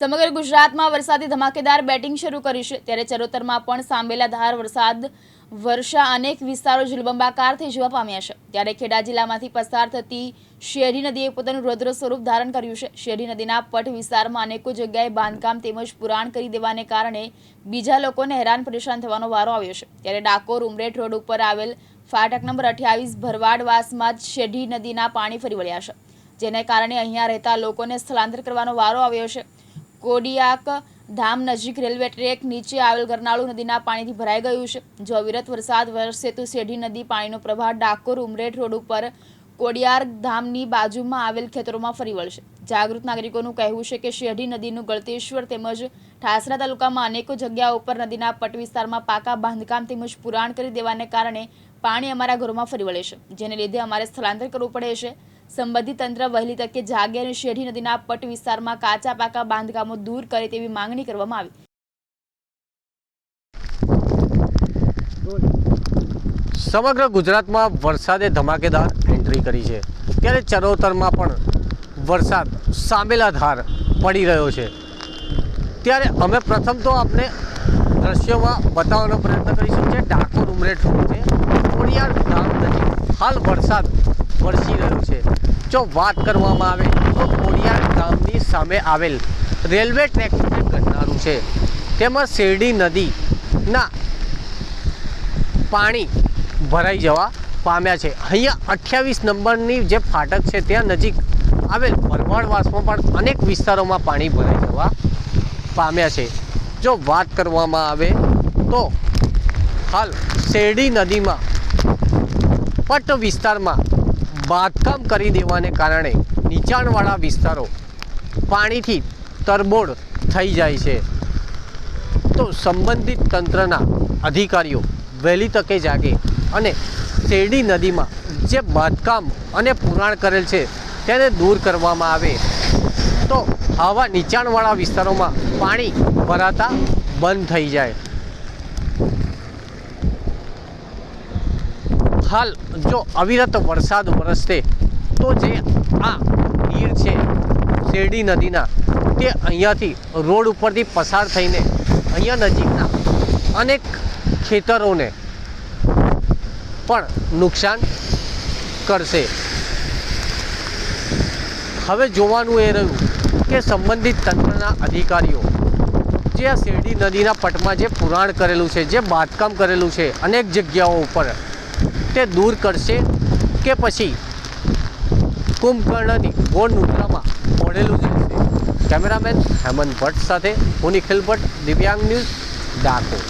સમગ્ર ગુજરાતમાં વરસાદે ધમાકેદાર બેટિંગ શરૂ કરી છે. ત્યારે ચરોતરમાં પણ સાંબેલાધાર વરસાદ, વર્ષા અનેક વિસ્તારો જળબંબાકાર થઈ જવા પામ્યા છે. ત્યારે ખેડા જિલ્લામાંથી પસાર થતી શેરી નદીએ પોતાનું રૌદ્ર સ્વરૂપ ધારણ કર્યું છે. શેરી નદીના પટ વિસ્તારમાં અનેકો જગ્યાએ બાંધકામ તેમજ પુરાણ કરી દેવાને કારણે બીજા લોકોને હેરાન પરેશાન થવાનો વારો આવ્યો છે. ત્યારે ડાકોર ઉમરેઠ રોડ ઉપર આવેલ ફાટક નંબર અઠ્યાવીસ ભરવાડવાસમાં જ શેઢી નદીના પાણી ફરી વળ્યા છે. જેને કારણે અહીંયા રહેતા લોકોને સ્થળાંતર કરવાનો વારો આવ્યો છે. કોડિયાક ધામ નજીક રેલવે ટ્રેક નીચે આવેલ ગરનાળુ નદીના પાણીથી ભરાઈ ગયું છે. જો અવિરત વરસાદ વરસે તો શેઢી નદી પાણીનો પ્રવાહ ડાકોર ઉમરેઠ રોડ ઉપર કોડિયાર ધામની બાજુમાં આવેલ ખેતરોમાં ફરી વળશે. જાગૃત નાગરિકોનું કહેવું છે કે શેઢી નદીનું ગળતેશ્વર તેમજ ઠાસરા તાલુકામાં અનેકો જગ્યાઓ ઉપર નદીના પટ વિસ્તારમાં પાકા બાંધકામ તેમજ પુરાણ કરી દેવાને કારણે પાણી અમારા ઘરોમાં ફરી વળે છે. જેને લીધે અમારે સ્થળાંતર કરવું પડે છે. સંબંધિત તંત્ર વહેલી તકે જાગે અને શેઢી નદીના પટ વિસ્તારમાં કાચા પાકા બાંધકામો દૂર કરે તેવી માંગણી કરવામાં આવી. સમગ્ર ગુજરાતમાં વરસાદે ધમાકેદાર એન્ટ્રી કરી છે. ત્યારે ચરોતરમાં પણ વરસાદ સામેલા ધાર પડી રહ્યો છે. ત્યારે અમે પ્રથમ તો આપને દ્રશ્યોમાં બતાવવાનો પ્રયત્ન કરીશું જે ડાકોર ઉમરેઠ રોડ છે. કોડિયાર ગામ નજીક હાલ વરસાદ વરસી રહ્યું છે. જો વાત કરવામાં આવે તો કોડિયાર ગામની સામે આવેલ રેલવે ટ્રેક જે છે. તેમાં શેરડી નદીના પાણી ભરાઈ જવા પામ્યા છે. અહીંયા અઠ્યાવીસ નંબરની જે ફાટક છે ત્યાં નજીક આવેલ ભરવાડવાસમાં પણ અનેક વિસ્તારોમાં પાણી ભરાઈ જવા પામ્યા છે. જો વાત કરવામાં આવે તો હાલ શેરડી નદીમાં પટ વિસ્તારમાં બાંધકામ કરી દેવાને કારણે નીચાણવાળા વિસ્તારો પાણીથી તરબોળ થઈ જાય છે. તો સંબંધિત તંત્રના અધિકારીઓ વહેલી તકે જાગે અને શેરડી નદીમાં જે બાંધકામ અને પુરાણ કરેલ છે તેને દૂર કરવામાં આવે. તો આવા નીચાણવાળા વિસ્તારોમાં પાણી ભરાતા બંધ થઈ જાય. હાલ જો અવિરત વરસાદ વરસશે, તો જે આ નીર છે, શેરડી નદીના, તે અહીંયાથી રોડ ઉપરથી પસાર થઈને અહીંયા નજીકના અનેક ખેતરોને પણ નુકસાન કરશે. હવે જોવાનું એ રહ્યું કે સંબંધિત તંત્રના અધિકારીઓ જે આ શેરડી નદીના પટમાં જે પુરાણ કરેલું છે, જે બાંધકામ કરેલું છે, અનેક જગ્યાઓ ઉપર તે દૂર કરશે કે પછી કુંભકર્ણની ગોળ નુદ્રામાં પડેલું જ કેમેરામેન હેમંત ભટ્ટ સાથે હું નિખિલ ભટ્ટ દિવ્યાંગ ન્યૂઝ ડાકોર.